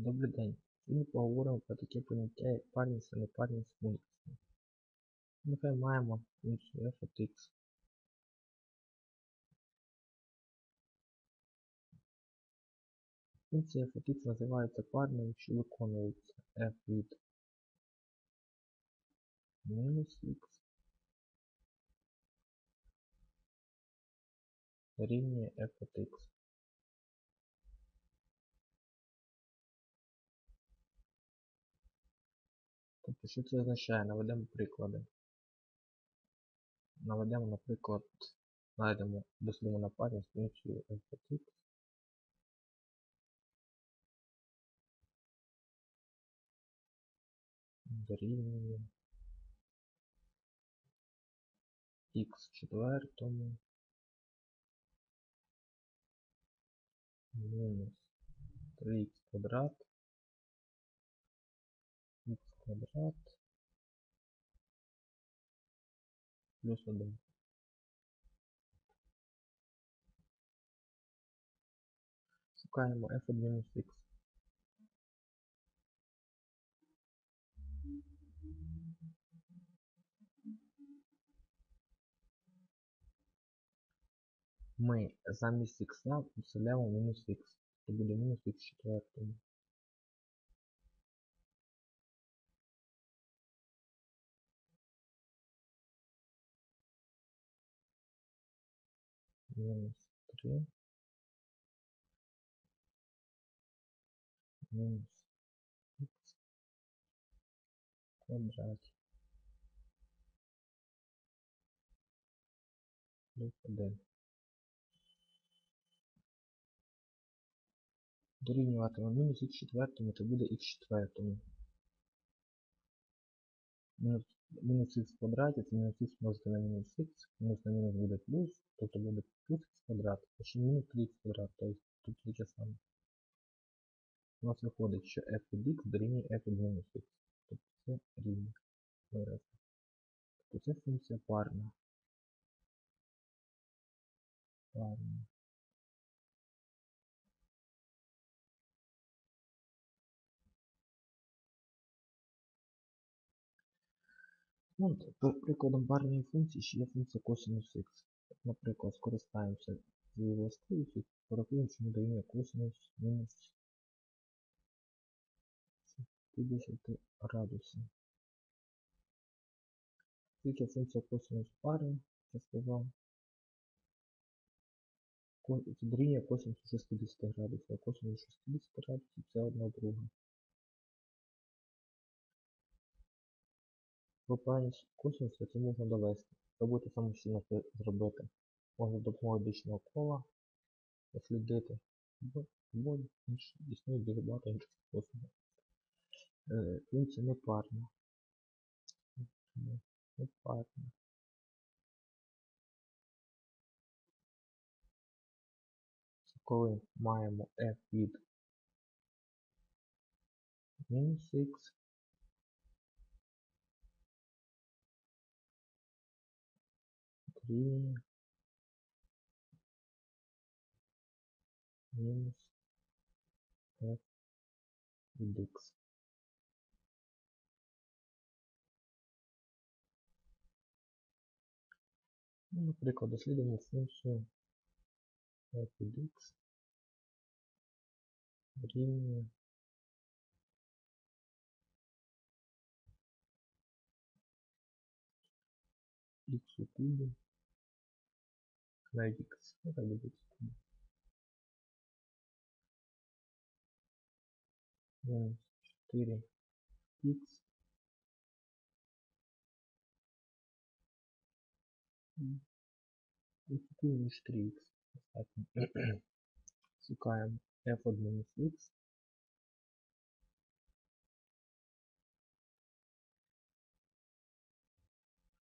Добрий день. Сьогодні поговоримо про таке поняття як парність та непарність функцій. Нехай маємо функцію f от x. Функція f от x називається парною, якщо виконується f від мінус x дорівнює f от x. Тобто, що це означає? Наведемо приклади. Наведемо, наприклад, знайдемо дослівну на парі функцію f от. Дорівнює x четвертому мінус 3х квадрат квадрат плюс 1. Шукаємо f від мінус x. Ми замість х підставляємо мінус х. Це буде мінус х четвертому. Минус 3 минус в квадраті плюс 1. Дорівнюватиме мінус х четвертому, це буде х четвертому. Мінус, мінус х в квадраті, це мінус х множити на мінус х, мінус на мінус буде плюс, тобто буде плюс х квадрат, ще мінус 3х квадрат, тобто тут таке саме. У нас виходить, що f від x дорівнює f від мінус х. Тобто це вираз. Тобто це функція парна. Парна. Ну, прикладом парної функції ще є функція косинус х. Наприклад, скористаємося цією властивістю, порахуємо, що ми дорівнює косинус мінус 50 градусів. Тільки функція косинус пари, я сказав. Це дорівнює косинусу 60 градусів, а косинус 60 градусів це одна друга. Правильність косинусу це можна довести. Робити самостійно це зробити. Можна допомогою дичного кола дослідити. Бо існує дуже багато інших способів. Непарна. Непарна. Це коли маємо f від мінус х дорівнює мінус f від x. Ну, наприклад, дослідимо функцію f від x дорівнює x у кубі на x. Ну, так буде x у кубі. Минус 4 x x у кубі мінус 4 x. Шукаємо f от мінус x.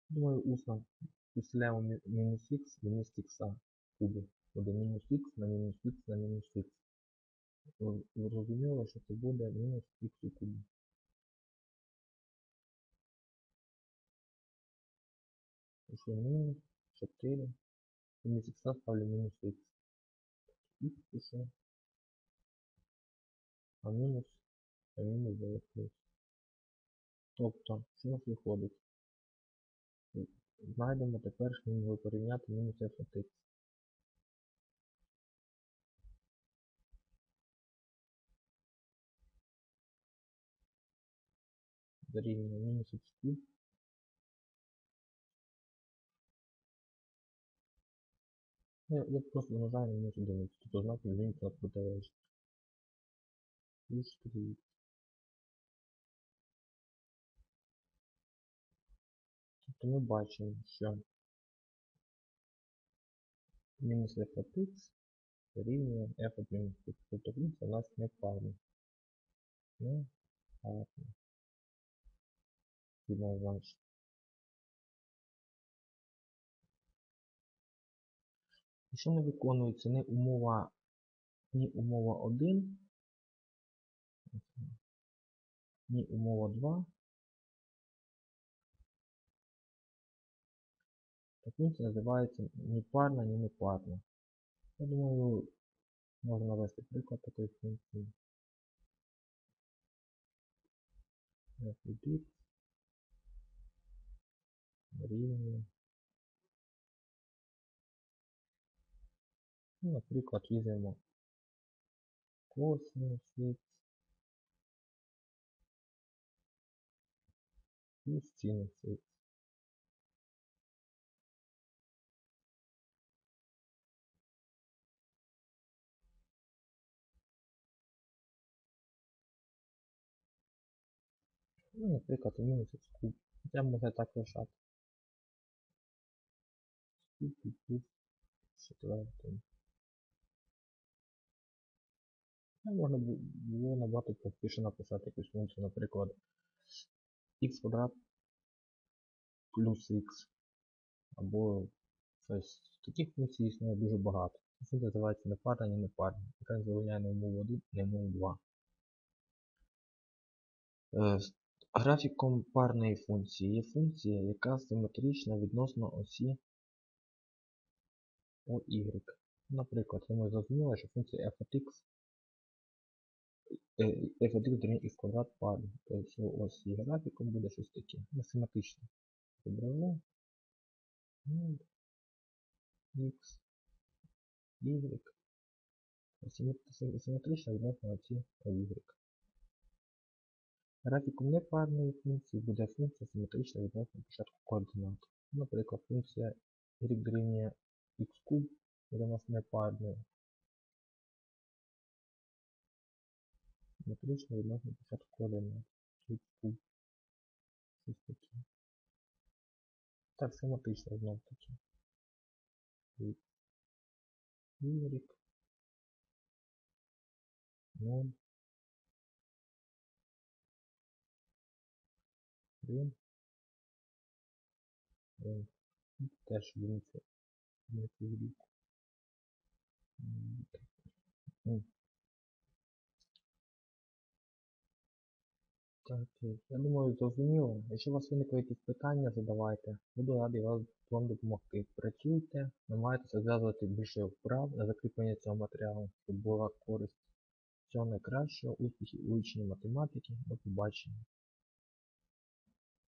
Думаю, усно підставляємо мінус х замість х в кубі. Буде мінус х на мінус х на мінус х. Зрозуміло, що це буде мінус х у кубі. Пишу мінус 4. Замість х ставлю мінус х. Х пишу а мінус, а мінус дає плюс. Тобто, що у нас виходить? Знайдемо тепер, що ми можемо порівняти мінус f от x. Дорівнює мінус x куб. Я, я просто на мінус одиницю. Тобто знак зміниться на протилежність. Плюс 3. Тобто ми бачимо, що мінус f от x дорівнює f от мінус x. Тобто x у нас не парний. Не парний. Відомо значить. Якщо не виконується ні умова, ні умова 1, ні умова 2, функція називається ні парна, ні непарна. Я думаю, можна навести приклад такої функції. x рівня. Ну, наприклад, візьмемо косинус x плюс синус x. Ну, наприклад, мінус куб. Хоча можна так лишати. Куб і плюс четвертий. Ну, можна було набагато простіше написати якусь функцію, наприклад, x квадрат плюс x. Або щось. Таких функцій існує дуже багато. Це називається не парна, ні не парна. Яка завиняє не умову 1, не умову 2. Графіком парної функції є функція, яка симетрична відносно осі OY. Наприклад, ми зрозуміли, що функція f от x е, f от x дорівнює x квадрат парна. Тобто ось її графіком буде щось таке. Відображу. Ну, x, y. Симетрично відносно оці y. Графіком непарної функції буде функція симетрична відносно початку координат. Наприклад, функція y дорівнює x куб буде у нас непарною. Симетрично відносно початку координат. x куб. Щось таке. Так, симетрично знов таки. Y, 0, 1, 1. Теж Ну. Так, е, я думаю, зрозуміло. Якщо у вас виникли якісь питання, задавайте. Буду радий вас, вам допомогти. Працюйте, намагайтеся зв'язувати більше вправ на закріплення цього матеріалу, щоб була користь. Всього найкращого, успіхів у вивченні математики. До побачення.